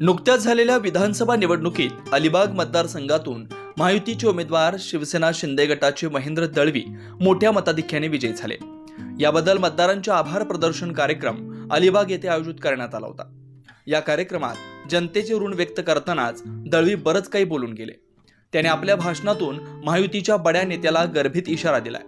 नुकत्याच झालेल्या विधानसभा निवडणुकीत अलिबाग मतदारसंघातून महायुतीचे उमेदवार शिवसेना शिंदे गटाचे महेंद्र दळवी मोठ्या मताधिक्याने विजयी झाले. याबद्दल मतदारांचे आभार प्रदर्शन कार्यक्रम अलिबाग येथे आयोजित करण्यात आला होता. या कार्यक्रमात जनतेचे ऋण व्यक्त करतानाच दळवी बरंच काही बोलून गेले. त्याने आपल्या भाषणातून महायुतीच्या बड्या नेत्याला गर्भित इशारा दिलाय.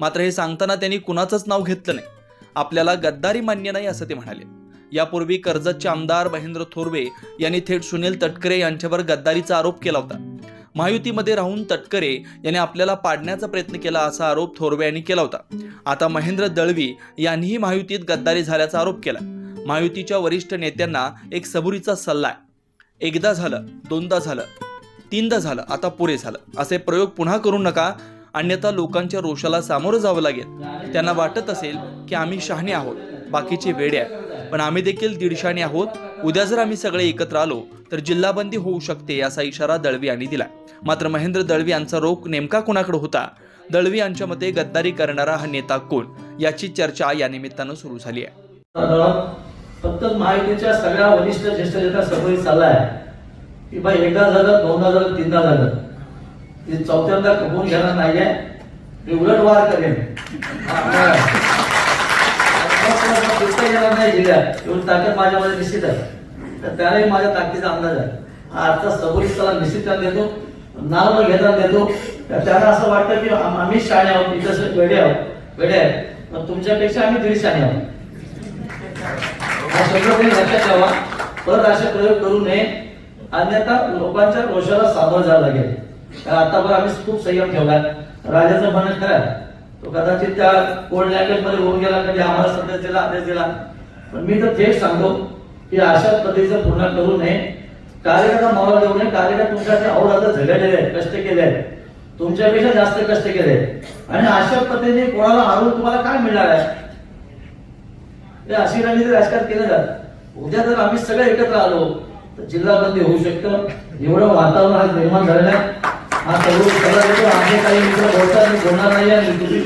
मात्र हे सांगताना त्यांनी कुणाचंच नाव घेतलं नाही. आपल्याला गद्दारी मान्य नाही असं ते म्हणाले. यापूर्वी कर्जतचे आमदार महेंद्र थोरवे यांनी थेट सुनील तटकरे यांच्यावर गद्दारीचा आरोप केला होता. महायुतीमध्ये राहून तटकरे यांनी आपल्याला पाडण्याचा प्रयत्न केला असा आरोप थोरवे यांनी केला होता. आता महेंद्र दळवी यांनीही महायुतीत गद्दारी झाल्याचा आरोप केला. महायुतीच्या वरिष्ठ नेत्यांना एक सबुरीचा सल्ला आहे. एकदा झालं दोनदा झालं तीनदा झालं आता पुरे झालं. असे प्रयोग पुन्हा करू नका अन्यथा लोकांच्या रोषाला सामोरं जावं लागेल. त्यांना वाटत असेल की आम्ही शहाणे आहोत. बाकीचे वेडे आहेत पण आम्ही देखील दीडशाने आहोत. उद्या जर आम्ही सगळे एकत्र आलो तर जिल्हाबंदी होऊ शकते असा इशारा दळवी यांनी दिला मात्र महेंद्र दळवी यांचा रोख नेमका कोणाकडे होता? दळवी यांच्या मते गद्दारी करणारा हा नेता कोण? याची चर्चा या निमित्तानं सुरू झाली आहे. फक्त महायुतीच्या सगळ्या वरिष्ठ ज्येष्ठ नेता सभेत चाललाय. की बाई एकदा झालं दोनदा झालं तीनदा झालं. ते चौथ्यांदा कमवून घेणार नाहीये. मी उलट वार करेन येणार नाही जिल्ह्यात एवढी ताकद माझ्यामध्ये निश्चित आहे. तर त्यालाही माझ्या ताकदीचा अंदाज आहे. आजचा सबुरीत त्याला निश्चित देतो नाव घेताना देतो. त्याला असं वाटतं की आम्ही शाणे आहोत इथं वेडे आहोत. वेडे आहेत मग तुमच्यापेक्षा आम्ही दीड शाणे आहोत. हा शब्द लक्षात ठेवा. परत असे प्रयोग करू नये. अन्यथा लोकांच्या रोषाला सामोरं जावं लागेल. आतापर्यंत आम्ही खूप संयम ठेवला राजाचं म्हणणं खरं तो कदाचित त्या कोड लँग्वेजमध्ये होऊन गेला कधी आम्हाला संदेश दिला आदेश दिला. पण मी तर थेट सांगतो की अशा पद्धतीचं पूर्ण करू नये. कार्यकर्ता मावळा देऊ नये. कार्यकर्ता तुमच्यासाठी अवरात्र झगडलेले आहेत कष्ट केले आहेत. तुमच्यापेक्षा जास्त कष्ट केले आणि अशा पद्धतीने कोणाला हरवून तुम्हाला काय मिळणार आहे? हे अशी रणनीती राजकारण केलं जात. उद्या जर आम्ही सगळे एकत्र आलो तर जिल्हा बंदी होऊ शकतं. एवढं वातावरण आज निर्माण झालेलं आहे. हा सर्व आम्ही काही मित्र बोलतात बोलणार नाही